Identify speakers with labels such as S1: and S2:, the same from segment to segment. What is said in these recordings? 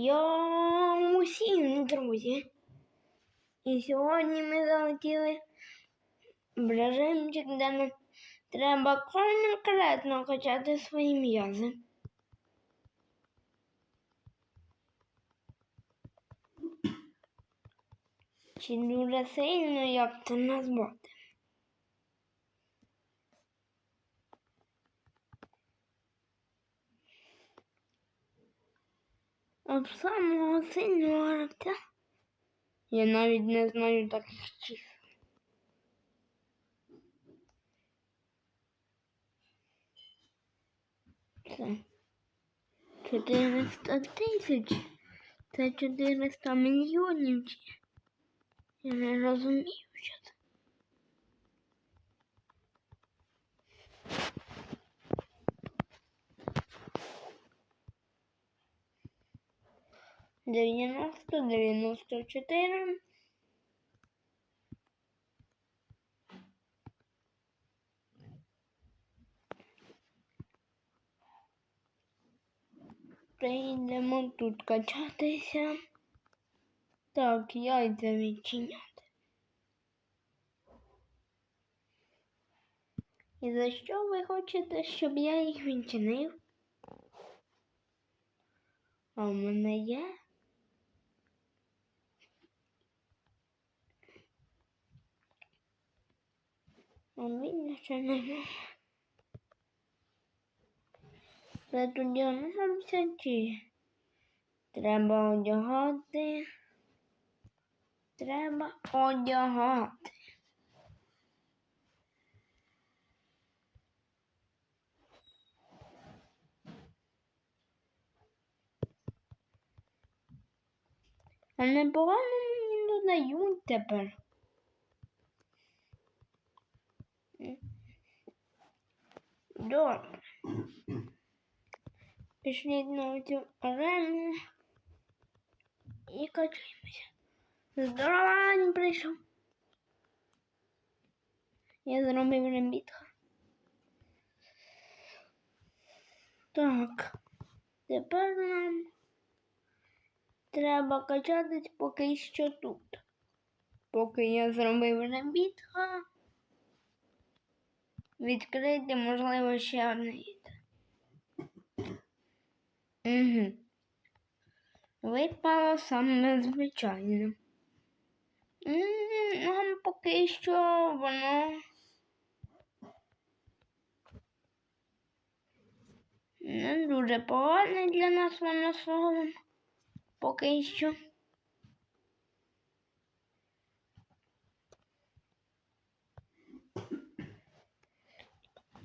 S1: Я усім, друзі. І сьогодні ми залетіли в режимчик, де нам треба конкретно качати свої м'язи. Чи дуже сильно, як це назвати? От самого сильного. Я навіть не знаю таких чисел. Це 400 тисяч. Це 400 мільйонів. Я не розумію, що це. Дев'яносто, дев'яносто чотири. Прийдемо тут качатися. Так, яйця відчиняти. І за що ви хочете, щоб я їх відчинив? А в мене є? Ще немає. Це тоді одягнемося чи треба одягати? Треба одягати. А непогано мені додають тепер. Добре. Пішліть на цю арену і качаємося. Здорово, прийшов. Я зробив рембітха. Так. Тепер нам треба качатись поки що тут. Поки я зробив рембітха. Відкрити, можливо, ще одне. Угу. Випало саме звичайне. Нам поки що воно не дуже погане для нас воно словом. Поки що.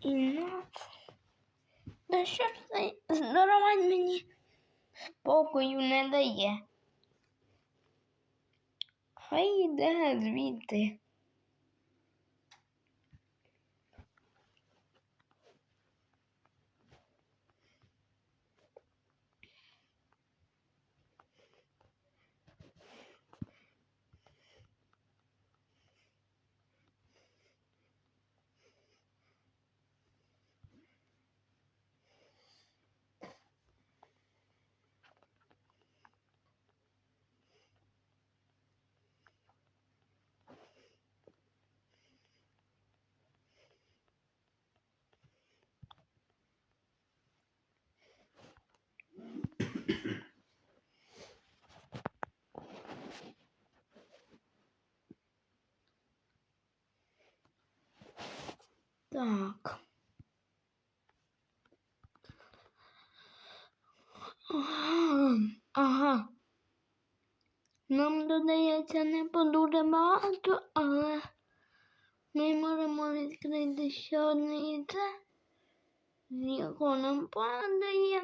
S1: І да що ж це здоровань мені спокою не дає. Хай йде звідти. Так. Ага. Нам додається не дуже багато, але ми можемо відкрити ще одне яйце, з якого нам падає.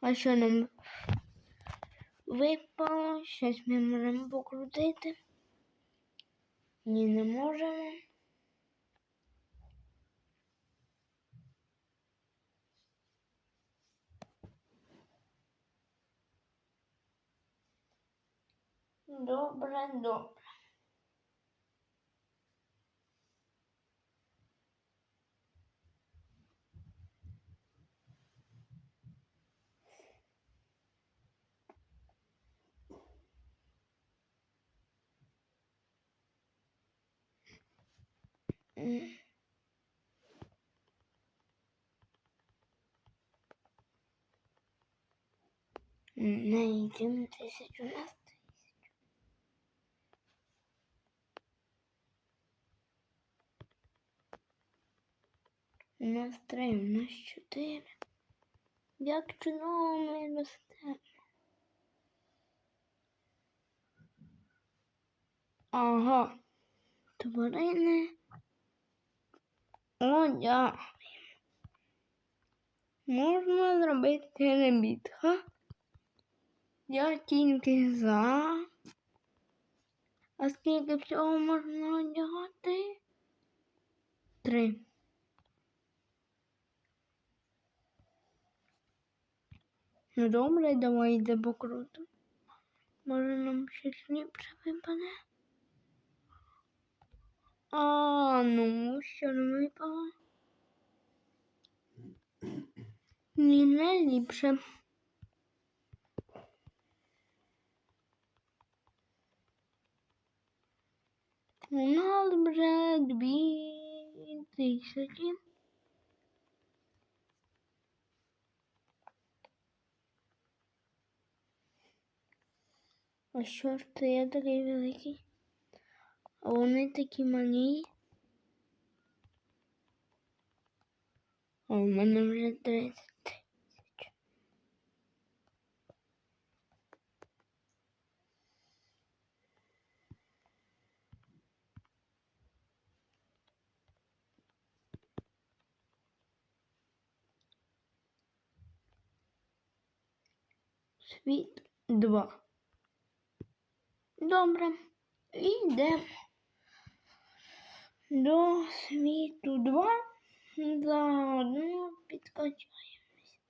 S1: А що нам випало? Щось ми можемо покрутити. Ні, не можемо. 你读，不是你读。嗯。嗯，那已经这些就。У нас три, у нас чотири. Як чудово ми ростемо. Ага. Тварини. Одяг. Можна зробити небітха. Я тільки за. А скільки всього можна одягати? Три. Ну добре, давай йде по круто. Може нам щось ліпше випаде? А, ну, що нам випало? Ні, не ліпше. У нас вже дві А що ж це я такий великий? А вони такі малі. А у мене вже 30 тисяч. Світ 2. Добре. Йдемо до світу 2. Заодно підкачаємось.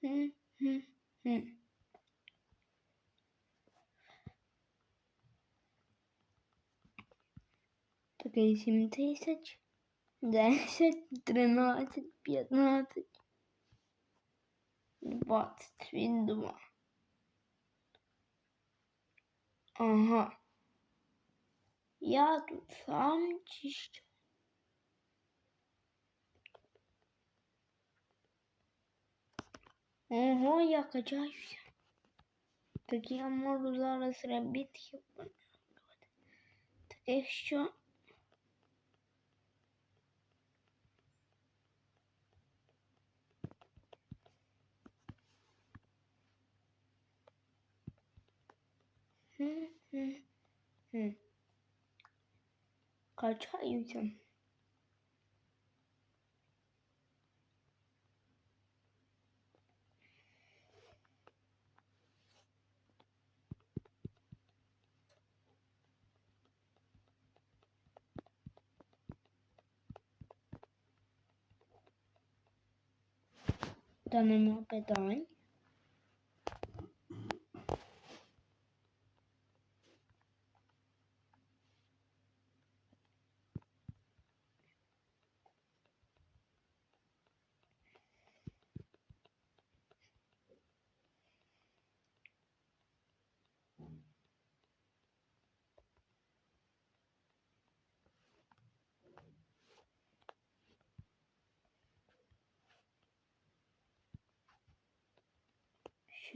S1: Хм-хм-хм. Такий 7 тисяч. 10, 13, 15, 20, світ 2. Ага. Я тут сам чи що? Ого, я качаюся. Так я можу зараз ребітків понюхати. Таких що. Хм-хм-хм. Качаюся. Та нема питань.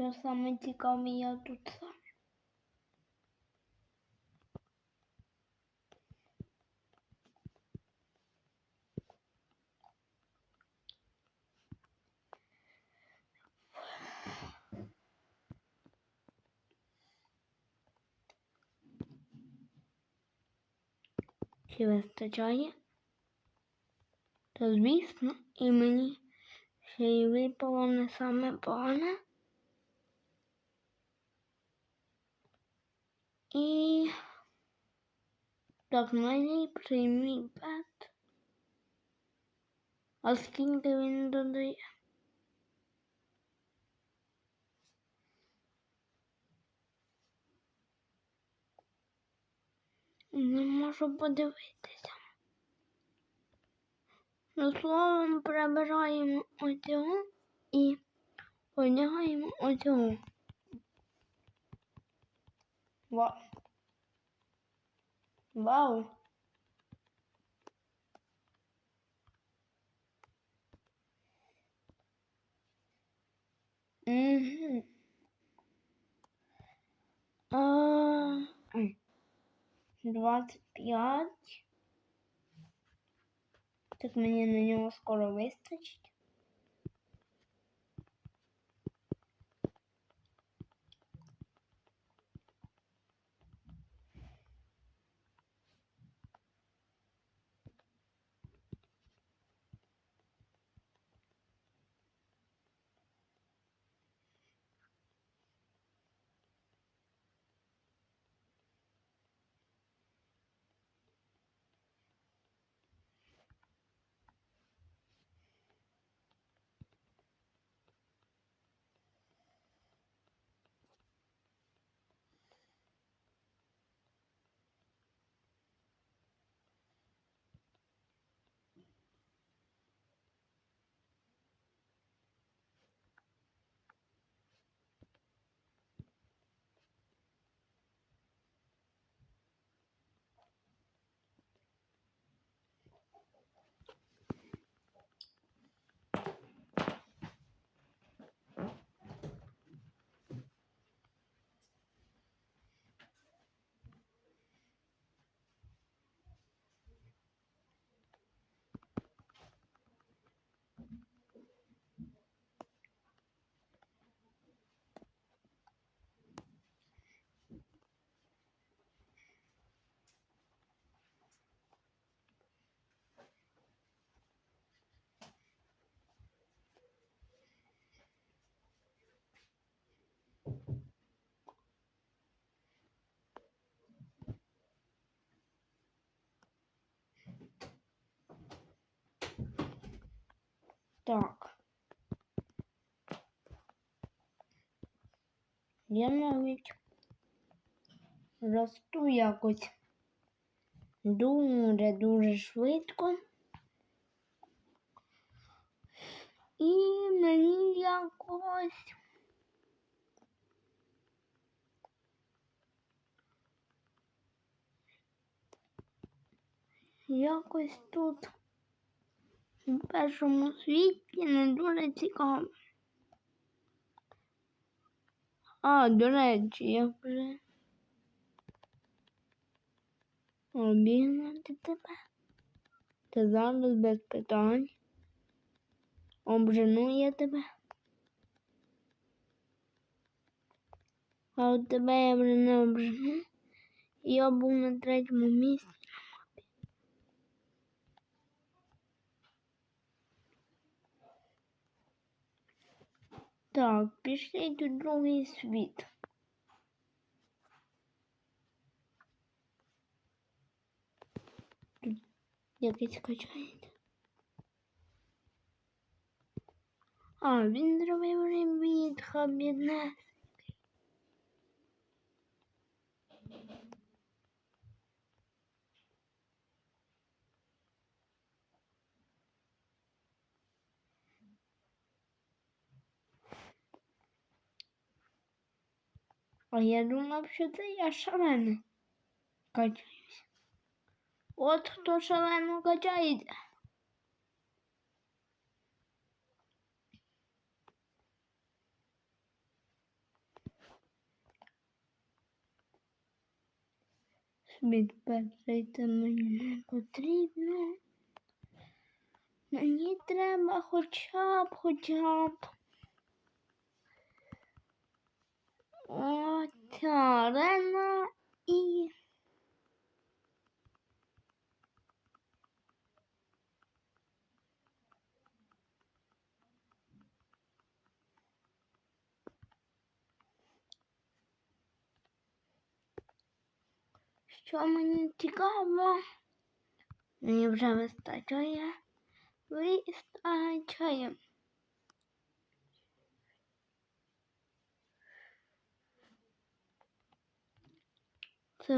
S1: Що саме цікаве я тут сам. Чи вистачає? То звісно, і мені ще й випало не саме погане. І так найліпший мій пет. А скільки він додає? Не можу подивитися. Ну, словом, прибираємо оцього і одягаємо оцього. Вау. Вау. Угу. А, 25. Так мне на него скоро выстачить. Так. Я навіть росту якось дуже-дуже швидко. І мені якось якось тут у першому світі не дуже цікаво. А, до речі, я вже обігнати тебе. Та зараз без питань. Обжену я тебе. А от тебе я вже не обжену. Я був на третьому місці. Так, пішліть у другий світ. Тут якийсь качається. А, він зробив реміт, бідне. А я думав, що це я шалено качаюся. От хто шалено качається. Це мені не потрібно. Мені треба хоча б, хоча б. Оця арена і. Що мені цікаво, мені вже вистачає, вистачає.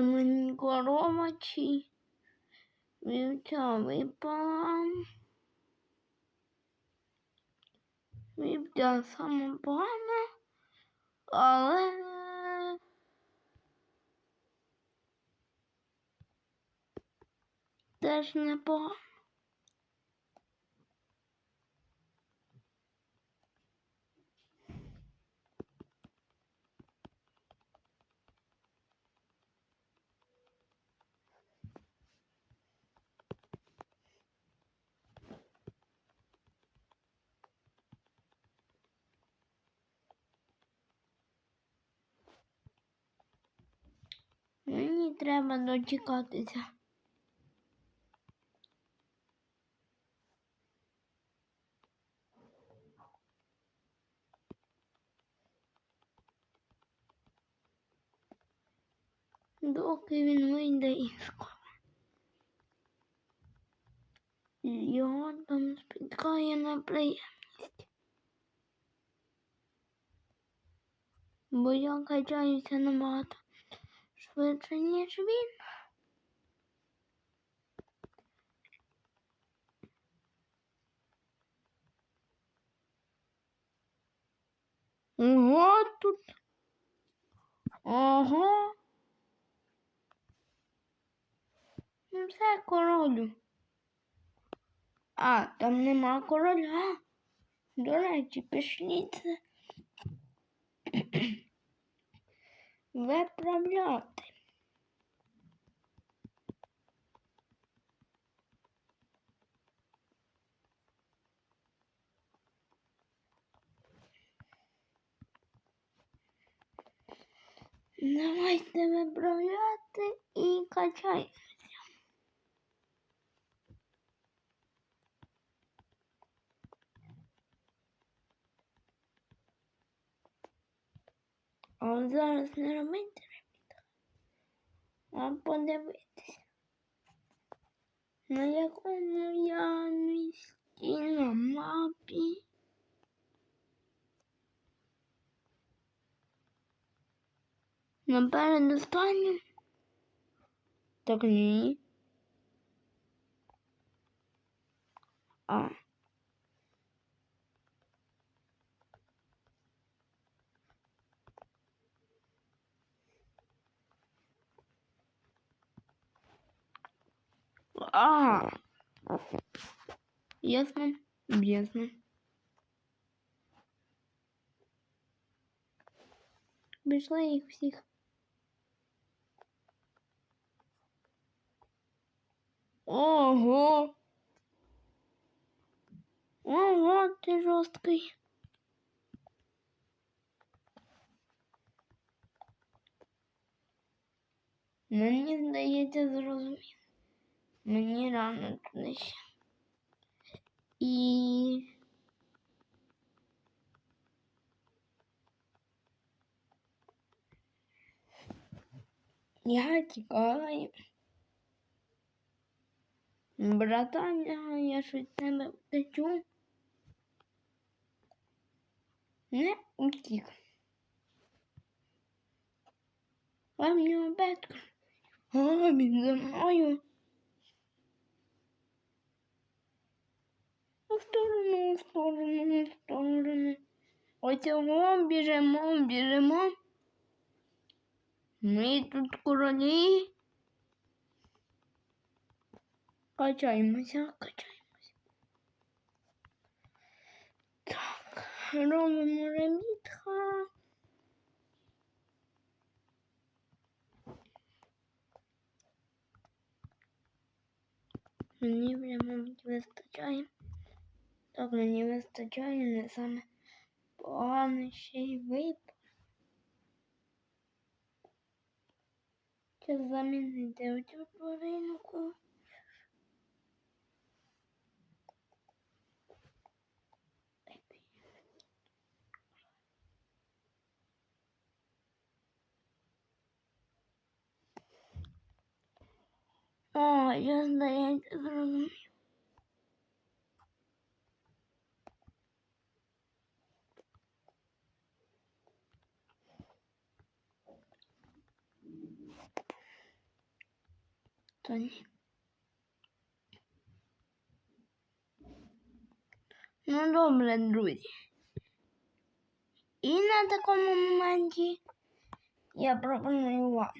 S1: Мені коровачі. вівця випала. Вівця саме погана, але теж непогано. Треба дочекатися. Доки він вийде із школи. Його там спіткає неприємність. Бо я качаюся набагато швидше, ніж він. Ого тут. Ого. Ну все королю. А, там нема короля. До речі, пішліть це виправляти. Давайте виправляти і качай. А зараз не робити ремітка, а подивитися. На якому я місці на мапі. На передостанню? Так ні. А. А. Ясно, ясно. Пішли їх всіх. Ого. Ого, ти жорсткий. Мені здається, зрозумів. Мені рано туди ще. І... Я тікаю. Братаня, я щось тебе втечу. Не утік. А в нього бетка. А, він за мною. У сторону, у сторону, у сторону. Оцього біжимо, біжимо. Ми тут королі. Качаємося, качаємося. Так, робимо ремітха. Мені прямо вистачає. Так, мені вистачає не саме погано ще й випав. Зараз замінити оцю тваринку. О, я здається, зрозумів. То ні. Ну добре, друзі. І на такому моменті я пропоную вам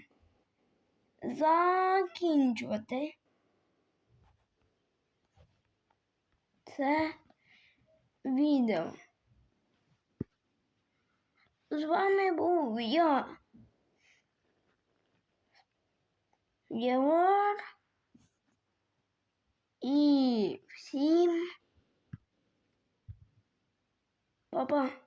S1: закінчувати це відео. З вами був я. Євор. І всім па-па.